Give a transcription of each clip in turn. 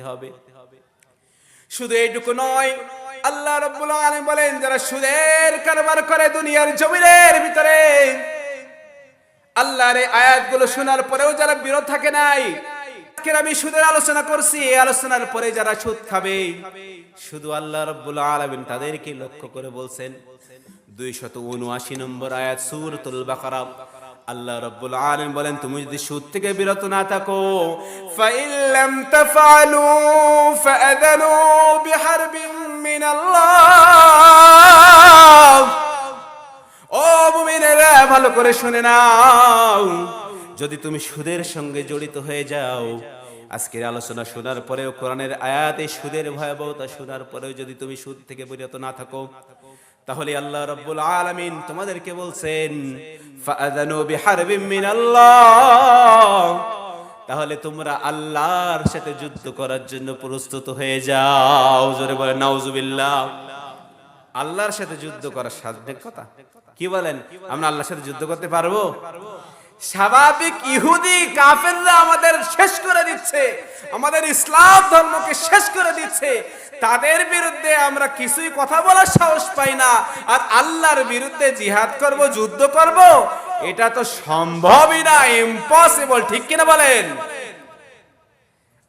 হবে। শুধু এইটুকু নয়, আল্লাহ রাব্বুল আলামিন বলেন, যারা সুদের কারবার করে দুনিয়ার জমিনের ভিতরে, আল্লাহর এই আয়াতগুলো শোনার পরেও যারা বিরত থাকে নাই আমি সুদের আলোচনা করছি, এই আলোচনার পরে যারা সুদ খাবে, শুধু আল্লাহ রাব্বুল আলামিন তাদেরকে লক্ষ্য করে বলছেন, দুইশত উনআশি নম্বর আয়াত, সূরাতুল বাকারা। আল্লাহ রাব্বুল আলামিন বলেন, তুমি যদি সুদ থেকে বিরত না থাকো ও ভালো করে শুনে নাও। যদি তুমি সুদের সঙ্গে জড়িত হয়ে যাও, আজকের আলোচনা শোনার পরেও কোরআনের আয়াতে সুদের ভয়াবহতা শোনার পরেও যদি তুমি সুদ থেকে বিরত না থাকো তাহলে আল্লাহ রব্বুল আলামিন তোমাদেরকে বলছেন তাহলে তোমরা আল্লাহর সাথে যুদ্ধ করার জন্য প্রস্তুত হয়ে যাও। জোরে বলে নাউজুবিল্লাহ। আল্লাহর সাথে যুদ্ধ করার সাধ্যের কথা? কি বলেন? আমরা আল্লাহর সাথে যুদ্ধ করতে পারব? স্বাভাবিক ইহুদি কাফেররা আমাদের শেষ করে দিচ্ছে। আমাদের ইসলাম ধর্মকে শেষ করে দিচ্ছে। তাদের বিরুদ্ধে আমরা কিছুই কথা বলার সাহস পাই না। আর আল্লাহর বিরুদ্ধে জিহাদ করব, যুদ্ধ করব, এটা তো সম্ভবই না ইম্পসিবল ঠিক কিনা বলেন?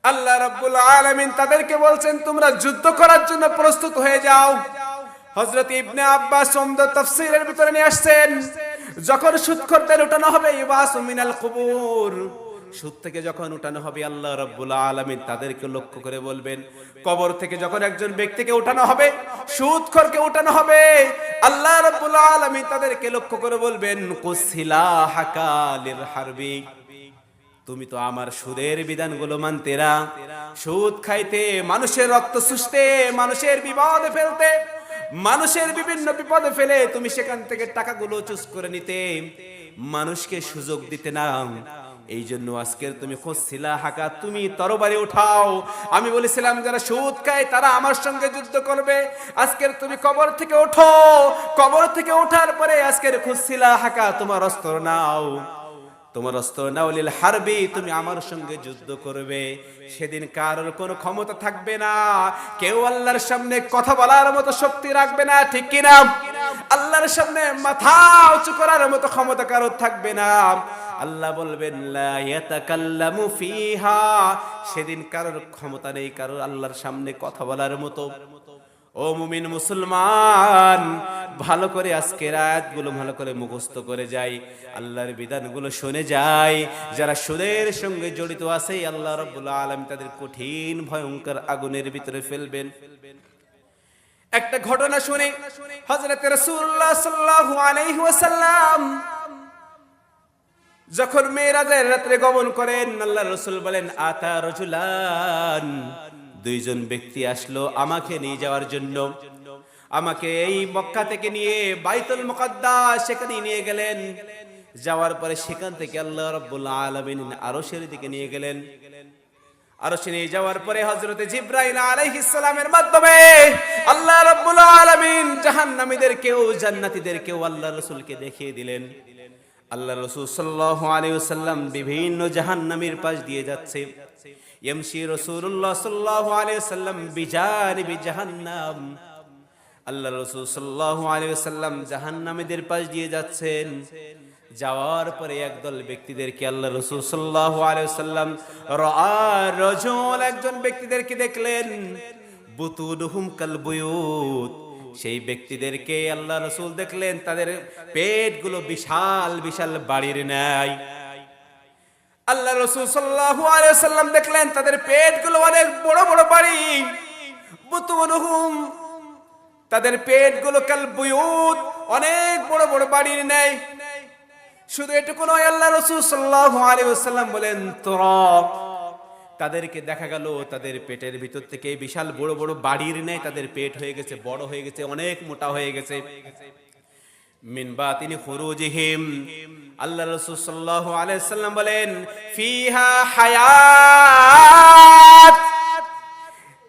আল্লাহ রাব্বুল আলামিন তাদেরকে বলছেন, তোমরা যুদ্ধ করার জন্য প্রস্তুত হয়ে যাও। হযরত ইবনে আব্বাস সমদ তাফসীরের ভিতরে নিয়ে আসছেন। যখন সুদখোরদের উঠানো হবে মিনাল কুবুর। সুদ থেকে যখন উঠানো হবে, আল্লাহ রাব্বুল আলামিন তাদেরকে লক্ষ্য করে বলবেন, কবর থেকে যখন একজন ব্যক্তিকে উঠানো হবে সুদখোরকে উঠানো হবে, আল্লাহ রাব্বুল আলামিন তাদেরকে লক্ষ্য করে বলবেন, কুসিলা হাকালির হারবি। তুমি তো আমার সুদের বিধানগুলো মানতে না। সুদ খাইতে, মানুষের রক্ত শুষতে মানুষের বিপদে ফেলতে মানুষের বিভিন্ন বিপদে ফেলে তুমি সেখান থেকে টাকাগুলো চুজ করে নিতে। মানুষকে সুযোগ দিতে না এই জন্য আজকের তুমি খুঁজছিলা, হাকা, তুমি তরবারি উঠাও। আমি বলেছিলাম, যারা সুদ খায় তারা আমার সঙ্গে যুদ্ধ করবে। আজকের তুমি কবর থেকে ওঠো। কবর থেকে ওঠার পরে আজকের খুঁজছিলা, হাকা, তোমার অস্ত্র নাও। তোমার অস্ত্র নাওলিল হারবি, তুমি আমার সঙ্গে যুদ্ধ করবে। সেদিন কারোর কোনো ক্ষমতা থাকবে না। কেউ আল্লাহর সামনে কথা বলার মতো শক্তি রাখবে না, ঠিক কিনা? আল্লাহর সামনে মাথা উঁচু করার মতো ক্ষমতা কারোর থাকবে না। আল্লাহ বলবেন সেদিন কারোর ক্ষমতা নেই, কারোর আল্লাহর সামনে কথা বলার মতো। ও মুমিন মুসলমান, ভালো করে আজকের আয়াতগুলো ভালো করে মুখস্থ করে যাই, আল্লাহর বিধানগুলো শুনে যাই, যারা সুদের সঙ্গে জড়িত আছে, আল্লাহ রাব্বুল আলামিন তাদের কঠিন, ভয়ঙ্কর আগুনের ভিতরে ফেলবেন। একটা ঘটনা শুনে হযরত রাসূলুল্লাহ সাল্লাল্লাহু আলাইহি ওয়াসাল্লাম যখন মেয়েরাজের রাত্রে গমন করেন আল্লাহ রসুল বলেন, আতা রজুলান? দুইজন ব্যক্তি আসলো আমাকে নিয়ে যাওয়ার জন্য। আমাকে এই মক্কা থেকে নিয়ে বাইতুল মুকাদ্দাস সেখানে নিয়ে গেলেন। যাওয়ার পরে সেখান থেকে আল্লাহ রাব্বুল আলামিন আরশের দিকে নিয়ে গেলেন। আরশে নিয়ে যাওয়ার পরে হযরতে জিব্রাইল আলাইহিস সালামের মাধ্যমে আল্লাহ রাব্বুল আলামিন জাহান্নামীদেরকেও, জান্নাতীদেরকেও আল্লাহ রাসূলকে দেখিয়ে দিলেন। আল্লাহ রসুল সাল্লাহ আলাইসাল্লাম বিভিন্ন জাহান্নামীর পাশ দিয়ে যাচ্ছে। এমসি রসুল্লাহ সাল্লাহ আলাইসাল্লাম বিজানিবি জাহান্নাম। আল্লাহ রসুল সাল্লাহ আলাইসাল্লাম জাহান্নামীদের পাশ দিয়ে যাচ্ছেন। যাওয়ার পরে একদল ব্যক্তিদেরকে আল্লাহ রসুল সাল্লাহ আলাইসাল্লাম রজল একজন ব্যক্তিদেরকে দেখলেন। বুতুডুহুম কালবুয়ুত সেই ব্যক্তিদেরকে আল্লাহ রসুল দেখলেন, তাদের পেটগুলো বিশাল বিশাল বাড়ির ন্যায় আল্লাহ রসুল সাল্লাল্লাহু আলাইহি সাল্লাম দেখলেন, তাদের পেটগুলো অনেক বড় বড় বাড়ি। বুতুনুহুম, তাদের পেটগুলো কাল বুয়ুত, অনেক বড় বড় বাড়ির ন্যায় শুধু এটুকু নয়, আল্লাহ রসুল সাল্লাল্লাহু আলাইহি ওয়াসাল্লাম বলেন তোরা তাদেরকে দেখা গেল, তাদের পেটের ভিতর থেকে বিশাল বড় বড় বাড়ির নেই, তাদের পেট হয়ে গেছে, বড় হয়ে গেছে, অনেক মোটা হয়ে গেছে। মিনবা তিনি খুরুজিহিম। আল্লাহ রাসূল সাল্লাল্লাহু আলাইহি সাল্লাম বলেন, ফিহা হায়াত।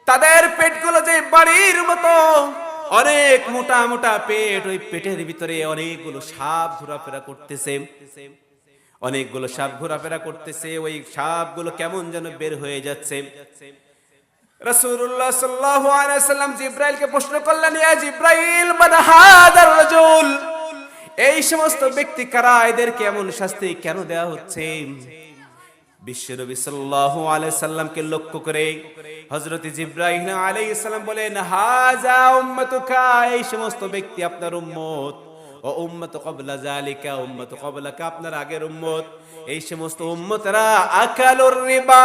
তাদের পেটগুলো যে বাড়ির মতো, অনেক মোটা মোটা পেট, ওই পেটের ভিতরে অনেকগুলো সাপ ঘোরাফেরা করতেছে। অনেকগুলো সাপ ঘোরাফেরা করতেছে, ওই সাপগুলো কেমন যেন বের হয়ে যাচ্ছে। রাসূলুল্লাহ সাল্লাল্লাহু আলাইহি জিব্রাইলকে প্রশ্ন করলেন, ইয়া জিব্রাইল মান হাদার রাজুল? এই সমস্ত ব্যক্তি কারা? এদেরকে এমন শাস্তি কেন দেয়া হচ্ছে? সাল্লামকে লক্ষ্য করে বলেন এই সমস্ত ব্যক্তি আপনার উম্মত। ও উম্মত, কবলা জালিকা উম্মত আপনার আগের উম্মত। এই সমস্ত উম্মতরা আকালুর রিবা।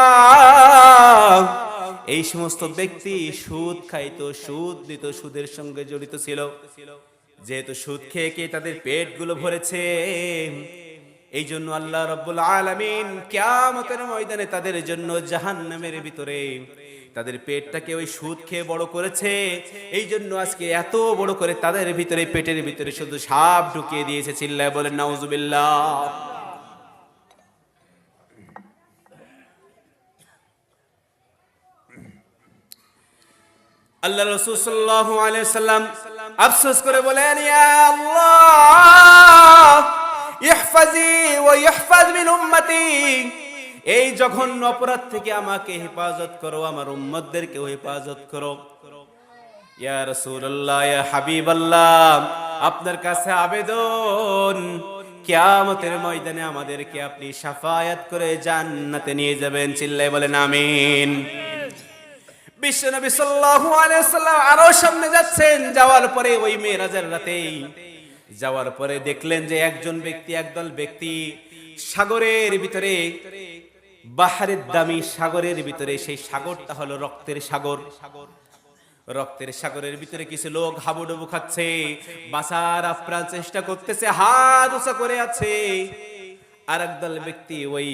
এই সমস্ত ব্যক্তি সুদ খাইতো, সুদ দিত, সুদের সঙ্গে জড়িত ছিল। যেহেতু সুদ খেয়ে খেয়ে তাদের পেটগুলো ভরেছে এই জন্য আল্লাহ রব্বুল আলামিন কিয়ামতের ময়দানে তাদের জন্য জাহান্নামের ভিতরে তাদের পেটটাকে ওই সুদ খেয়ে বড় করেছে। এই জন্য আজকে এত বড় করে তাদের ভিতরে, পেটের ভিতরে শুধু সাপ ঢুকিয়ে দিয়েছে, চিল্লায় বলেন, নাউজুবিল্লাহ। আল্লাহ রসুল সাল্লাল্লাহু আলাইহি সাল্লাম আফসোস করে বলেন, ইয়া আল্লাহ, ইহফাজি ওয়া ইহফাজ মিন উম্মতি। এই জঘন্য অপরাধ থেকে আমাকে হেফাজত করো, আমার উম্মতদেরকেও হেফাজত করো। ইয়া রাসূলুল্লাহ, ইয়া হাবিবাল্লাহ, আপনার কাছে আবেদন, কিয়ামতের ময়দানে আমাদেরকে আপনি শাফায়াত করে জান্নাতে নিয়ে যাবেন। চিল্লায় বলেন, আমিন। বিশ্বনবী সাল্লাল্লাহু আলাইহি সাল্লাম আরও সামনে যাচ্ছেন। যাওয়ার পরে ওই মেরাজের রাতেই যাওয়ার পরে দেখলেন যে একজন ব্যক্তি, একদল ব্যক্তি সাগরের ভিতরে, বাহারের দামি সাগরের ভিতরে, সেই সাগরটা হলো রক্তের সাগর। রক্তের সাগরের ভিতরে কিছু লোক হাবুডুবু খাচ্ছে, বাঁচার আপ্রাণ চেষ্টা করতেছে, হাত উঁচা করে আছে। আর একদল ব্যক্তি ওই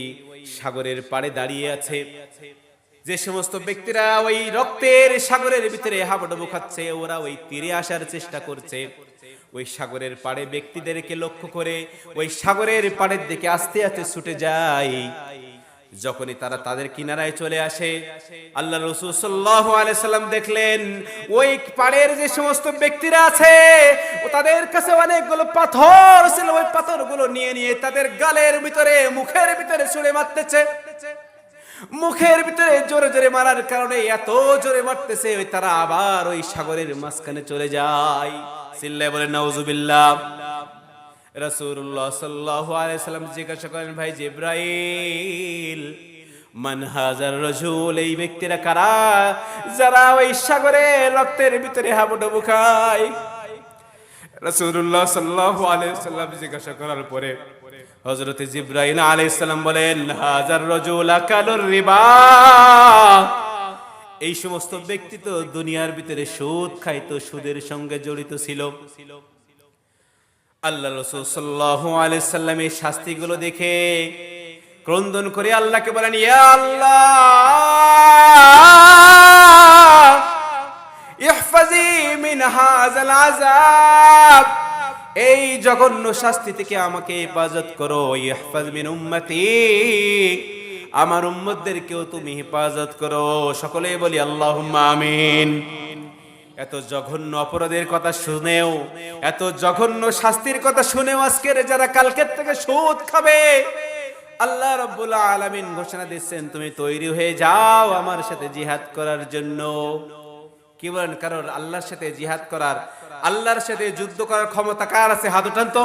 সাগরের পাড়ে দাঁড়িয়ে আছে। যে সমস্ত ব্যক্তিরা ওই রক্তের সাগরের ভিতরে হাবুডুবু খাচ্ছে, ওরা ওই তীরে আসার চেষ্টা করছে। ওই সাগরের পাড়ে ব্যক্তিদেরকে লক্ষ্য করে ওই সাগরের পাড়ের দিকে আস্তে আস্তে ছুটে যায়। যখনই তারা তাদের কিনারায় চলে আসে, আল্লাহ রসুল সাল্লাহ সাল্লাম দেখলেন, ওই পাড়ের যে সমস্ত ব্যক্তিরা আছে তাদের কাছে অনেকগুলো পাথর ছিল, ওই পাথরগুলো নিয়ে নিয়ে তাদের গালের ভিতরে, মুখের ভিতরে ছুঁড়ে মারতেছে। মুখের ভিতরে জোরে জোরে মারার কারণে এত জোরে মারতেছে, ওই তারা আবার ওই সাগরের মাঝখানে চলে যায়। সিল্লায় বলে, নাউজুবিল্লাহ। রাসূলুল্লাহ সাল্লাল্লাহু আলাইহি জিজ্ঞাসা করেন, ভাই জিব্রাইল, মান হাজার রাজুল, এই ব্যক্তিরা কারা? যারা ওই সাগরে রক্তের ভিতরে হাবুডুবু খায়। রাসূলুল্লাহ সাল্লাল্লাহু আলাইহি সাল্লাম জিজ্ঞাসা করার পরে হযরত জিব্রাইল আলাইহিস সালাম বলেন হাজার রাজুল আকালুর রিবা। এই সমস্ত ব্যক্তি তো দুনিয়ার ভিতরে সুদ খাইতো, সুদের সঙ্গে জড়িত ছিল। আল্লাহ রসুল সাল্লাল্লাহু আলাইহি সাল্লাম এই শাস্তিগুলো দেখে ক্রন্দন করে আল্লাহকে বলেন, ইয়া আল্লাহ, ইহফাজি মিন হাযাল আযাব। এই জঘন্য শাস্তি থেকে আমাকে হেফাজত করো ইহফাজ মিন উম্মতি। আমার উম্মতদেরকেও তুমি হেফাজত করো। সকলেই বলি আল্লাহুম্মা আমিন। এত জঘন্য অপরাধের কথা শুনেও, এত জঘন্য শাস্তির কথা শুনেও আজকের যারা কালকের থেকে সুদ খাবে, আল্লাহ রব্বুল আলামিন ঘোষণা দিচ্ছেন, তুমি তৈরি হয়ে যাও আমার সাথে জিহাদ করার জন্য। কি বলেন? কারণ আল্লাহর সাথে জিহাদ করার আল্লাহর সাথে যুদ্ধ করার ক্ষমতা কার আছে? হাত উঠান তো।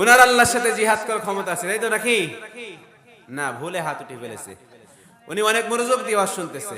ওনার আল্লাহর সাথে জিহাদ করার ক্ষমতা আছে, তাই তো নাকি? না, ভুলে হাত উঠে ফেলেছে। উনি অনেক মনোযোগ দিয়ে শুনতেছে।